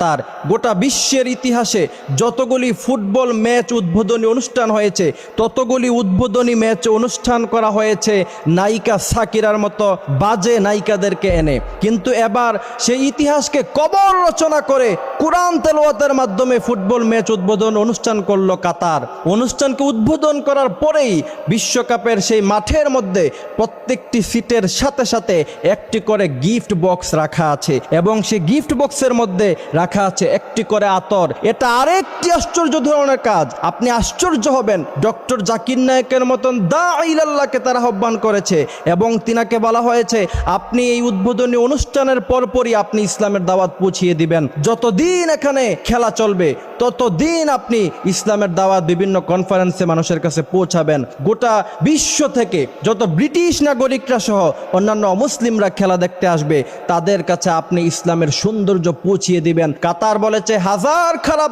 তার গোটা বিশ্বের ইতিহাসে যতগুলি ফুটবল ম্যাচ উদ্বোধনী অনুষ্ঠান হয়েছে, ততগুলি উদ্বোধনী ম্যাচ অনুষ্ঠান করা হয়েছে নায়িকা সাকিরার মতো বাজে নায়িকাদেরকে এনে। কিন্তু এবার সেই ইতিহাসকে কবর রচনা করে কোরআন তেলোয়াতের মাধ্যমে ফুটবল ম্যাচ উদ্বোধন অনুষ্ঠান করল কাতার। অনুষ্ঠানকে উদ্বোধন করার পরেই বিশ্বকাপের সেই মাঠের মধ্যে প্রত্যেকটি সিটের সাথে সাথে একটি করে গিফট বক্স রাখা আছে এবং সেই গিফট বক্সের মধ্যে রাখা আছে একটি করে আতর। এটা আরেকটি আশ্চর্য ধরনের কাজ। আপনি আশ্চর্য হবেন, ডক্টর জাকির নায়কের মতন দা ইলাল্লাহকে তারা আহ্বান করেছে এবং তিনাকে বলা হয়েছে, আপনি এই উদ্বোধনী অনুষ্ঠানের পরপরই আপনি ইসলামের দাওয়াত পৌঁছিয়ে দিবেন। যতদিন এখানে খেলা চলবে, ততদিন আপনি ইসলামের দাওয়াত বিভিন্ন কনফারেন্সে মানুষের কাছে পৌঁছাবেন। গোটা বিশ্ব থেকে যত ব্রিটিশ নাগরিকরা সহ অন্যান্য মুসলিমরা খেলা দেখতে আসবে, তাদের কাছে আপনি ইসলামের সৌন্দর্য পৌঁছিয়ে দিবেন। কাতার বলেছে, হাজার খারাপ